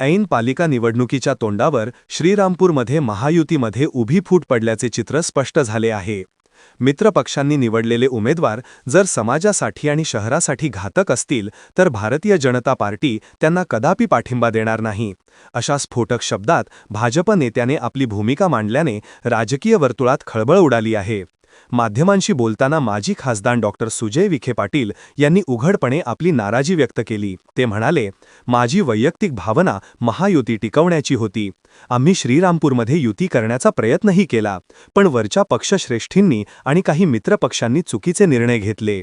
ऐन पालिका निवडणुकीच्या तोंडावर श्रीरामपूरमध्ये महायुतीमध्ये उभी फूट पडल्याचे चित्र स्पष्ट झाले आहे. मित्रपक्षांनी निवडलेले उमेदवार जर समाजासाठी आणि शहरासाठी घातक असतील तर भारतीय जनता पार्टी त्यांना कदापि पाठिंबा देणार नाही. अशा स्फोटक शब्दात भाजप नेत्याने आपली भूमिका मांडल्याने राजकीय वर्तुळात खळबळ उडाली आहे. माध्यमांशी बोलताना माजी खासदार डॉक्टर सुजय विखे पाटील यांनी उघडपणे आपली नाराजी व्यक्त केली. ते म्हणाले माझी वैयक्तिक भावना महायुती टिकवण्याची होती. आम्ही श्रीरामपूरमध्ये युती करण्याचा प्रयत्नही केला पण वरच्या पक्षश्रेष्ठींनी आणि काही मित्रपक्षांनी चुकीचे निर्णय घेतले.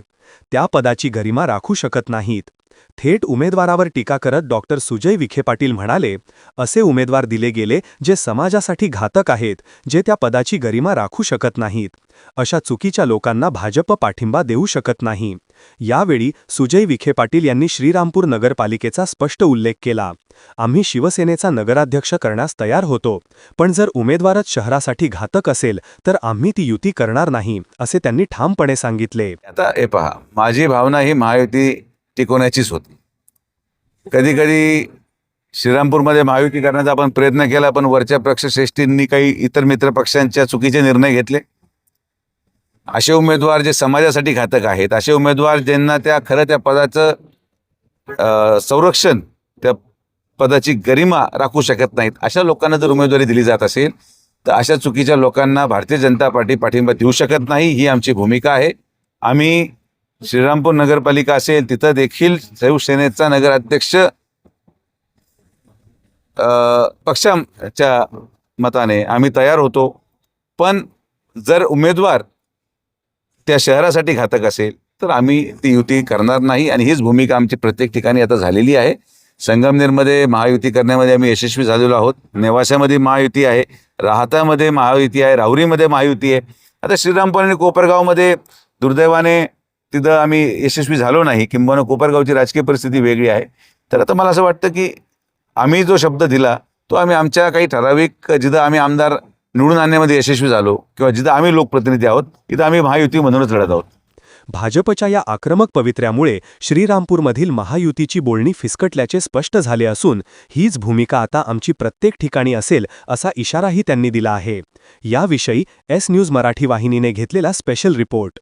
त्या पदाची गरिमा राखू शकत नाहीत. थेट उमेदवारावर टीका करत डॉक्टर सुजय विखे पाटील म्हणाले असे उमेदवार दिले गेले जे समाजासाठी घातक आहेत जे त्या पदाची गरिमा राखू शकत नाहीत. अशा चुकीच्या लोकांना भाजप पाठिंबा देऊ शकत नाही. यावेळी सुजय विखे पाटील यांनी श्रीरामपूर नगरपालिकेचा स्पष्ट उल्लेख केला. आम्ही शिवसेनेचा नगराध्यक्ष करण्यास तयार होतो पण जर उमेदवारच शहरासाठी घातक असेल तर आम्ही ती युती करणार नाही असे त्यांनी ठामपणे सांगितले. आता हे पहा माझी भावना ही महायुती टिकवण्याचीच होती. कधी कधी श्रीरामपूरमध्ये महायुती करण्याचा आपण प्रयत्न केला पण वरच्या पक्षश्रेष्ठींनी काही इतर मित्र पक्षांच्या चुकीचे निर्णय घेतले. असे उमेदवार जे समाजासाठी घातक आहेत असे उमेदवार ज्यांना त्या खरं त्या पदाचं संरक्षण त्या पदाची गरिमा राखू शकत नाहीत अशा लोकांना जर उमेदवारी दिली जात असेल तर अशा चुकीच्या लोकांना भारतीय जनता पार्टी पाठिंबा देऊ शकत नाही ही आमची भूमिका आहे. आम्ही श्रीरामपूर नगरपालिका असेल तिथं देखील शिवसेनेचा नगराध्यक्ष पक्षाच्या मताने आम्ही तयार होतो. पण जर उमेदवार त्या शहरासाठी घातक असेल तर आम्ही ती युती करणार नाही. आणि हीच भूमिका आमची प्रत्येक ठिकाणी आता झालेली आहे. संगमनेरमध्ये महायुती करण्यामध्ये आम्ही यशस्वी झालेलो आहोत. नेवाशामध्ये महायुती आहे. राहतामध्ये महायुती आहे. राहुरीमध्ये महायुती आहे. आता श्रीरामपूर आणि कोपरगावमध्ये दुर्दैवाने तिथं आम्ही यशस्वी झालो नाही. किंबहुना कोपरगावची राजकीय परिस्थिती वेगळी आहे. तर आता मला असं वाटतं की आम्ही जो शब्द दिला तो आम्ही आमच्या काही ठराविक जिथं आम्ही आमदार निवडून आणण्यामध्ये यशस्वी झालो किंवा जिथं आम्ही लोकप्रतिनिधी आहोत तिथं आम्ही महायुती म्हणूनच लढत आहोत. भाजपच्या या आक्रमक पवित्र्यामुळे श्रीरामपूरमधील महायुतीची बोलणी फिसकटल्याचे स्पष्ट झाले असून हीच भूमिका आता आमची प्रत्येक ठिकाणी असेल असा इशाराही त्यांनी दिला आहे. याविषयी एस न्यूज मराठी वाहिनीने घेतलेला स्पेशल रिपोर्ट.